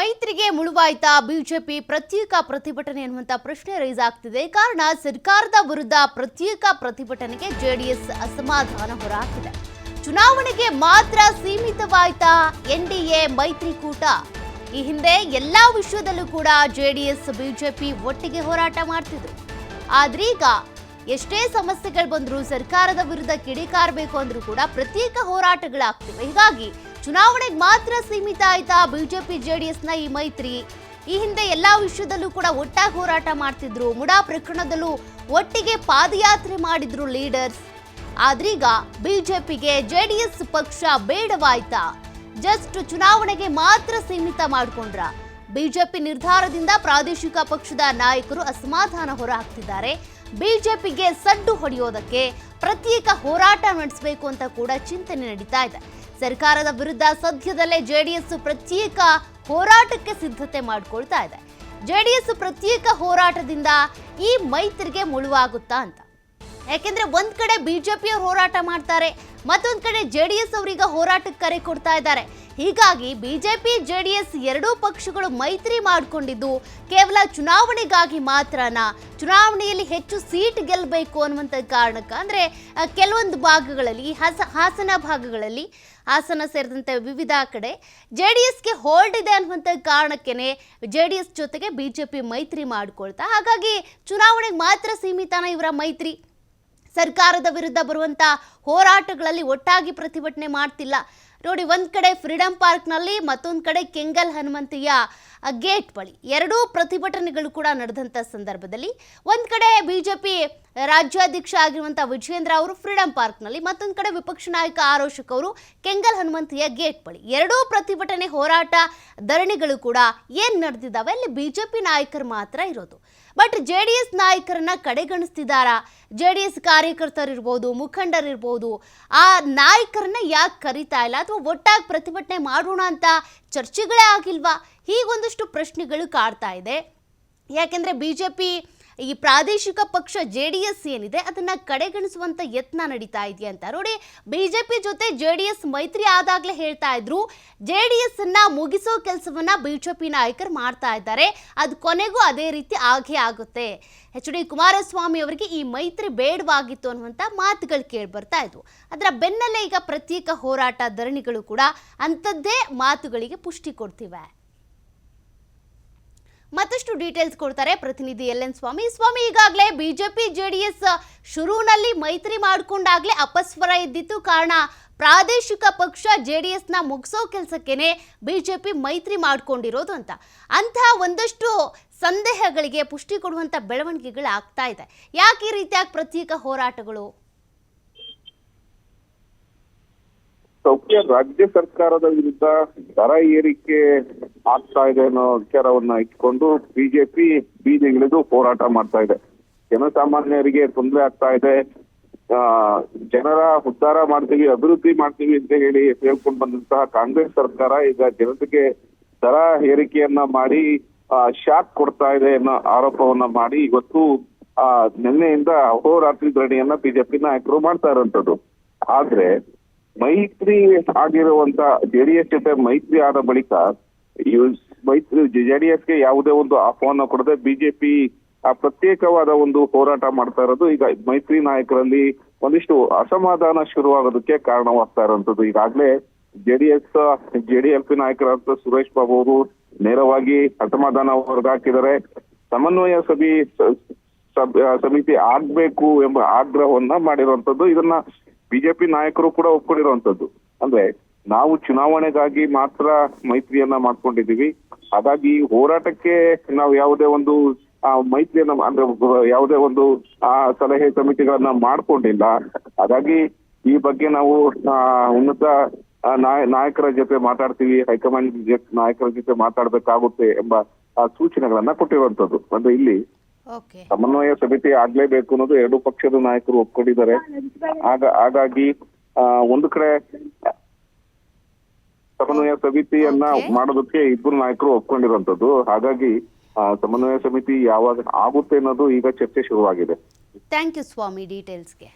ಮೈತ್ರಿಗೆ ಮುಳುವಾಯ್ತಾ BJP ಪ್ರತ್ಯೇಕ ಪ್ರತಿಭಟನೆ ಎನ್ನುವಂತ ಪ್ರಶ್ನೆ ರೈಸ್ ಆಗ್ತಿದೆ. ಕಾರಣ ಸರ್ಕಾರದ ವಿರುದ್ಧ ಪ್ರತ್ಯೇಕ ಪ್ರತಿಭಟನೆಗೆ ಜೆಡಿಎಸ್ ಅಸಮಾಧಾನ ಹೊರಹಾಕಿದೆ ಚುನಾವಣೆಗೆ ಮಾತ್ರ ಸೀಮಿತವಾಯ್ತಾ ಎನ್ಡಿಎ ಮೈತ್ರಿಕೂಟ? ಈ ಹಿಂದೆ ಎಲ್ಲಾ ವಿಷಯದಲ್ಲೂ ಕೂಡ ಜೆಡಿಎಸ್, ಬಿಜೆಪಿ ಒಟ್ಟಿಗೆ ಹೋರಾಟ ಮಾಡ್ತಿದ್ರು. ಆದ್ರೀಗ ಎಷ್ಟೇ ಸಮಸ್ಯೆಗಳು ಬಂದರೂ ಸರ್ಕಾರದ ವಿರುದ್ಧ ಕಿಡಿಕಾರಬೇಕು ಅಂದ್ರೂ ಕೂಡ ಪ್ರತ್ಯೇಕ ಹೋರಾಟಗಳಾಗ್ತಿವೆ. ಹೀಗಾಗಿ ಚುನಾವಣೆಗೆ ಮಾತ್ರ ಸೀಮಿತ ಆಯ್ತಾ ಬಿಜೆಪಿ ನ ಈ ಮೈತ್ರಿ? ಈ ಹಿಂದೆ ಎಲ್ಲಾ ವಿಷಯದಲ್ಲೂ ಕೂಡ ಒಟ್ಟಾಗಿ ಹೋರಾಟ ಮಾಡ್ತಿದ್ರು. ಮುಡಾ ಪ್ರಕರಣದಲ್ಲೂ ಒಟ್ಟಿಗೆ ಪಾದಯಾತ್ರೆ ಮಾಡಿದ್ರು ಲೀಡರ್ಸ್. ಆದ್ರೀಗ ಬಿಜೆಪಿಗೆ ಜೆಡಿಎಸ್ ಪಕ್ಷ ಬೇಡವಾಯ್ತಾ? ಜಸ್ಟ್ ಚುನಾವಣೆಗೆ ಮಾತ್ರ ಸೀಮಿತ ಮಾಡ್ಕೊಂಡ್ರ? ಬಿಜೆಪಿ ನಿರ್ಧಾರದಿಂದ ಪ್ರಾದೇಶಿಕ ಪಕ್ಷದ ನಾಯಕರು ಅಸಮಾಧಾನ ಹೊರಹಾಕ್ತಿದ್ದಾರೆ. ಬಿಜೆಪಿಗೆ ಸಡ್ಡು ಹೊಡೆಯೋದಕ್ಕೆ ಪ್ರತ್ಯೇಕ ಹೋರಾಟ ನಡೆಸಬೇಕು ಅಂತ ಕೂಡ ಚಿಂತನೆ ನಡೀತಾ ಇದೆ. ಸರ್ಕಾರದ ವಿರುದ್ಧ ಸದ್ಯದಲ್ಲೇ ಜೆಡಿಎಸ್ ಪ್ರತ್ಯೇಕ ಹೋರಾಟಕ್ಕೆ ಸಿದ್ಧತೆ ಮಾಡಿಕೊಳ್ತಾ ಇದೆ. ಜೆಡಿಎಸ್ ಪ್ರತ್ಯೇಕ ಹೋರಾಟದಿಂದ ಈ ಮೈತ್ರಿಗೆ ಮುಳುವಾಗುತ್ತಾ ಅಂತ. ಯಾಕೆಂದ್ರೆ ಒಂದ್ ಕಡೆ ಬಿಜೆಪಿ ಅವರು ಹೋರಾಟ ಮಾಡ್ತಾರೆ, ಮತ್ತೊಂದ್ ಕಡೆ ಜೆಡಿಎಸ್ ಅವರೀಗ ಹೋರಾಟಕ್ಕೆ ಕರೆ ಕೊಡ್ತಾ ಇದ್ದಾರೆ. ಹೀಗಾಗಿ ಬಿಜೆಪಿ, ಜೆಡಿಎಸ್ ಎರಡೂ ಪಕ್ಷಗಳು ಮೈತ್ರಿ ಮಾಡಿಕೊಂಡಿದ್ದು ಕೇವಲ ಚುನಾವಣೆಗಾಗಿ ಮಾತ್ರನಾ? ಚುನಾವಣೆಯಲ್ಲಿ ಹೆಚ್ಚು ಸೀಟ್ ಗೆಲ್ಲಬೇಕು ಅನ್ನುವಂಥ ಕಾರಣಕ್ಕೆ? ಅಂದ್ರೆ ಕೆಲವೊಂದು ಭಾಗಗಳಲ್ಲಿ, ಹಾಸ, ಹಾಸನ ಭಾಗಗಳಲ್ಲಿ, ಹಾಸನ ಸೇರಿದಂತೆ ವಿವಿಧ ಕಡೆ ಜೆ ಡಿ ಎಸ್ಗೆ ಹೋಲ್ಡ್ ಇದೆ ಅನ್ನುವಂಥ ಕಾರಣಕ್ಕೇನೆ ಜೆ ಡಿ ಎಸ್ ಜೊತೆಗೆ ಬಿ ಜೆ ಪಿ ಮೈತ್ರಿ ಮಾಡಿಕೊಳ್ತಾ, ಹಾಗಾಗಿ ಚುನಾವಣೆಗೆ ಮಾತ್ರ ಸೀಮಿತನ ಇವರ ಮೈತ್ರಿ? ಸರ್ಕಾರದ ವಿರುದ್ಧ ಬರುವಂತ ಹೋರಾಟಗಳಲ್ಲಿ ಒಟ್ಟಾಗಿ ಪ್ರತಿಭಟನೆ ಮಾಡ್ತಿಲ್ಲ. ನೋಡಿ, ಒಂದು ಕಡೆ ಫ್ರೀಡಂ ಪಾರ್ಕ್ನಲ್ಲಿ, ಮತ್ತೊಂದು ಕಡೆ ಕೆಂಗಲ್ ಹನುಮಂತಿಯ ಗೇಟ್ ಬಳಿ. ಎರಡೂ ಪ್ರತಿಭಟನೆಗಳು ಕೂಡ ನಡೆದಂಥ ಸಂದರ್ಭದಲ್ಲಿ. ಒಂದು ಕಡೆ ಬಿಜೆಪಿ ರಾಜ್ಯಾಧ್ಯಕ್ಷ ಆಗಿರುವಂಥ ವಿಜಯೇಂದ್ರ ಅವರು ಫ್ರೀಡಂ ಪಾರ್ಕ್ನಲ್ಲಿ, ಮತ್ತೊಂದು ಕಡೆ ವಿಪಕ್ಷ ನಾಯಕ ಆರೋಶಕ್ ಅವರು ಕೆಂಗಲ್ ಹನುಮಂತಿಯ ಗೇಟ್ ಬಳಿ. ಎರಡೂ ಪ್ರತಿಭಟನೆ, ಹೋರಾಟ ಧರಣಿಗಳು ಕೂಡ ಏನ್ ನಡೆದಿದ್ದಾವೆ? ಅಲ್ಲಿ ಬಿಜೆಪಿ ನಾಯಕರು ಮಾತ್ರ ಇರೋದು. ಬಟ್ ಜೆ ಡಿ ಎಸ್ ನಾಯಕರನ್ನ ಕಡೆಗಣಿಸ್ತಿದ್ದಾರಾ ಜೆ ಡಿ ಎಸ್ ಕಾರ್ಯಕರ್ತರಿರ್ಬೋದು, ಮುಖಂಡರಿರ್ಬೋದು, ಆ ನಾಯಕರನ್ನ ಯಾಕೆ ಕರಿತಾ ಇಲ್ಲ ಅಥವಾ ಒಟ್ಟಾಗಿ ಪ್ರತಿಭಟನೆ ಮಾಡೋಣ ಅಂತ ಚರ್ಚೆಗಳೇ ಆಗಿಲ್ವಾ? ಹೀಗೊಂದಷ್ಟು ಪ್ರಶ್ನೆಗಳು ಕಾಡ್ತಾ ಇದೆ. ಯಾಕೆಂದ್ರೆ ಬಿಜೆಪಿ ಈ ಪ್ರಾದೇಶಿಕ ಪಕ್ಷ ಜೆ ಡಿ ಎಸ್ ಏನಿದೆ ಅದನ್ನ ಕಡೆಗಣಿಸುವಂತ ಯತ್ನ ನಡೀತಾ ಇದೆಯಾ ಅಂತ. ನೋಡಿ, ಬಿಜೆಪಿ ಜೊತೆ ಜೆ ಡಿ ಎಸ್ ಮೈತ್ರಿ ಆದಾಗಲೇ ಹೇಳ್ತಾ ಇದ್ರು ಜೆ ಡಿ ಎಸ್ ಅನ್ನ ಮುಗಿಸೋ ಕೆಲಸವನ್ನ ಬಿಜೆಪಿ ನಾಯಕರು ಮಾಡ್ತಾ ಇದ್ದಾರೆ, ಅದು ಕೊನೆಗೂ ಅದೇ ರೀತಿ ಆಗೇ ಆಗುತ್ತೆ. ಎಚ್ ಡಿ ಕುಮಾರಸ್ವಾಮಿ ಅವರಿಗೆ ಈ ಮೈತ್ರಿ ಬೇಡವಾಗಿತ್ತು ಅನ್ನುವಂಥ ಮಾತುಗಳು ಕೇಳಿ ಬರ್ತಾ ಇದ್ವು. ಅದರ ಬೆನ್ನಲ್ಲೇ ಈಗ ಪ್ರತ್ಯೇಕ ಹೋರಾಟ ಧರಣಿಗಳು ಕೂಡ ಅಂಥದ್ದೇ ಮಾತುಗಳಿಗೆ ಪುಷ್ಟಿ ಕೊಡ್ತಿವೆ. ಮತ್ತಷ್ಟು ಡೀಟೇಲ್ಸ್ ಕೊಡ್ತಾರೆ ಪ್ರತಿನಿಧಿ ಎಲ್ ಎನ್ ಸ್ವಾಮಿ. ಸ್ವಾಮಿ, ಈಗಾಗಲೇ ಬಿಜೆಪಿ, ಜೆಡಿಎಸ್ ಶುರುವಿನಲ್ಲಿ ಮೈತ್ರಿ ಮಾಡಿಕೊಂಡಾಗಲೇ ಅಪಸ್ವರ ಇದ್ದಿತ್ತು. ಕಾರಣ ಪ್ರಾದೇಶಿಕ ಪಕ್ಷ ಜೆಡಿಎಸ್ನ ಮುಗಿಸೋ ಕೆಲಸಕ್ಕೇನೆ ಬಿಜೆಪಿ ಮೈತ್ರಿ ಮಾಡ್ಕೊಂಡಿರೋದು ಅಂತ. ಅಂತಹ ಒಂದಷ್ಟು ಸಂದೇಹಗಳಿಗೆ ಪುಷ್ಟಿ ಕೊಡುವಂಥ ಬೆಳವಣಿಗೆಗಳು ಆಗ್ತಾ ಇದೆ. ಯಾಕೆ ಈ ರೀತಿಯಾಗಿ ಪ್ರತ್ಯೇಕ ಹೋರಾಟಗಳು? ರಾಜ್ಯ ಸರ್ಕಾರದ ವಿರುದ್ಧ ದರ ಏರಿಕೆ ಆಗ್ತಾ ಇದೆ ಅನ್ನೋ ವಿಚಾರವನ್ನ ಇಟ್ಕೊಂಡು ಬಿಜೆಪಿ ಬೀದಿಗಿಳಿದು ಹೋರಾಟ ಮಾಡ್ತಾ ಇದೆ. ಜನಸಾಮಾನ್ಯರಿಗೆ ತೊಂದರೆ ಆಗ್ತಾ ಇದೆ. ಆ, ಜನರ ಉದ್ಧಾರ ಮಾಡ್ತೀವಿ, ಅಭಿವೃದ್ಧಿ ಮಾಡ್ತೀವಿ ಅಂತ ಹೇಳಿ ಹೇಳ್ಕೊಂಡು ಬಂದಂತಹ ಕಾಂಗ್ರೆಸ್ ಸರ್ಕಾರ ಈಗ ಜನತೆಗೆ ದರ ಏರಿಕೆಯನ್ನ ಮಾಡಿ ಶಾಕ್ ಕೊಡ್ತಾ ಇದೆ ಅನ್ನೋ ಆರೋಪವನ್ನ ಮಾಡಿ ಇವತ್ತು, ಆ, ನಿನ್ನೆಯಿಂದ ಅಹೋರಾತ್ರಿ ಧರಣಿಯನ್ನ ಬಿಜೆಪಿ ನಾಯಕರು ಮಾಡ್ತಾ ಇರುವಂತದ್ದು ಆದ್ರೆ ಮೈತ್ರಿ ಆಗಿರುವಂತ ಜೆಡಿಎಸ್ ಜೊತೆ ಮೈತ್ರಿ ಆದ ಬಳಿಕ ಇವ್- ಮೈತ್ರಿ ಜೆಡಿಎಸ್ಗೆ ಯಾವುದೇ ಒಂದು ಆಹ್ವಾನ ಕೊಡದೆ ಬಿಜೆಪಿ ಪ್ರತ್ಯೇಕವಾದ ಒಂದು ಹೋರಾಟ ಮಾಡ್ತಾ ಇರೋದು. ಈಗ ಮೈತ್ರಿ ನಾಯಕರಲ್ಲಿ ಒಂದಿಷ್ಟು ಅಸಮಾಧಾನ ಶುರುವಾಗೋದಕ್ಕೆ ಕಾರಣವಾಗ್ತಾ ಇರುವಂತದ್ದು ಈಗಾಗಲೇ ಜೆಡಿಎಸ್ ಪಿ ನಾಯಕರಾದ ಸುರೇಶ್ ಬಾಬು ಅವರು ನೇರವಾಗಿ ಅಸಮಾಧಾನ ಹೊರಗಾಕಿದ್ದಾರೆ ಸಮನ್ವಯ ಸಭೆ ಸಮಿತಿ ಆಗ್ಬೇಕು ಎಂಬ ಆಗ್ರಹವನ್ನ ಮಾಡಿರುವಂತದ್ದು ಇದನ್ನ ಬಿಜೆಪಿ ನಾಯಕರು ಕೂಡ ಒಪ್ಕೊಂಡಿರುವಂತದ್ದು ಅಂದ್ರೆ ನಾವು ಚುನಾವಣೆಗಾಗಿ ಮಾತ್ರ ಮೈತ್ರಿಯನ್ನ ಮಾಡ್ಕೊಂಡಿದೀವಿ ಹಾಗಾಗಿ ಹೋರಾಟಕ್ಕೆ ನಾವು ಯಾವುದೇ ಒಂದು ಮೈತ್ರಿಯನ್ನ ಅಂದ್ರೆ ಯಾವುದೇ ಒಂದು ಆ ಸಲಹೆ ಸಮಿತಿಗಳನ್ನ ಮಾಡ್ಕೊಂಡಿಲ್ಲ. ಹಾಗಾಗಿ ಈ ಬಗ್ಗೆ ನಾವು ಉನ್ನತ ನಾಯಕರ ಜೊತೆ ಮಾತಾಡ್ತೀವಿ ಹೈಕಮಾಂಡ್ ನಾಯಕರ ಜೊತೆ ಮಾತಾಡ್ಬೇಕಾಗುತ್ತೆ ಎಂಬ ಸೂಚನೆಗಳನ್ನ ಕೊಟ್ಟಿರುವಂತದ್ದು ಅಂದ್ರೆ ಇಲ್ಲಿ ಸಮನ್ವಯ ಸಮಿತಿ ಆಗ್ಲೇಬೇಕು ಅನ್ನೋದು ಎರಡು ಪಕ್ಷದ ನಾಯಕರು ಒಪ್ಕೊಂಡಿದ್ದಾರೆ. ಆಗ ಹಾಗಾಗಿ ಆ, ಒಂದು ಕಡೆ ಸಮನ್ವಯ ಸಮಿತಿಯನ್ನ ಮಾಡೋದಕ್ಕೆ ಇಬ್ಬರು ನಾಯಕರು ಒಪ್ಕೊಂಡಿರುವಂತದ್ದು ಹಾಗಾಗಿ ಆ, ಸಮನ್ವಯ ಸಮಿತಿ ಯಾವಾಗ ಆಗುತ್ತೆ ಅನ್ನೋದು ಈಗ ಚರ್ಚೆ ಶುರುವಾಗಿದೆ. Thank you Swami ಡೀಟೇಲ್ಸ್ಗೆ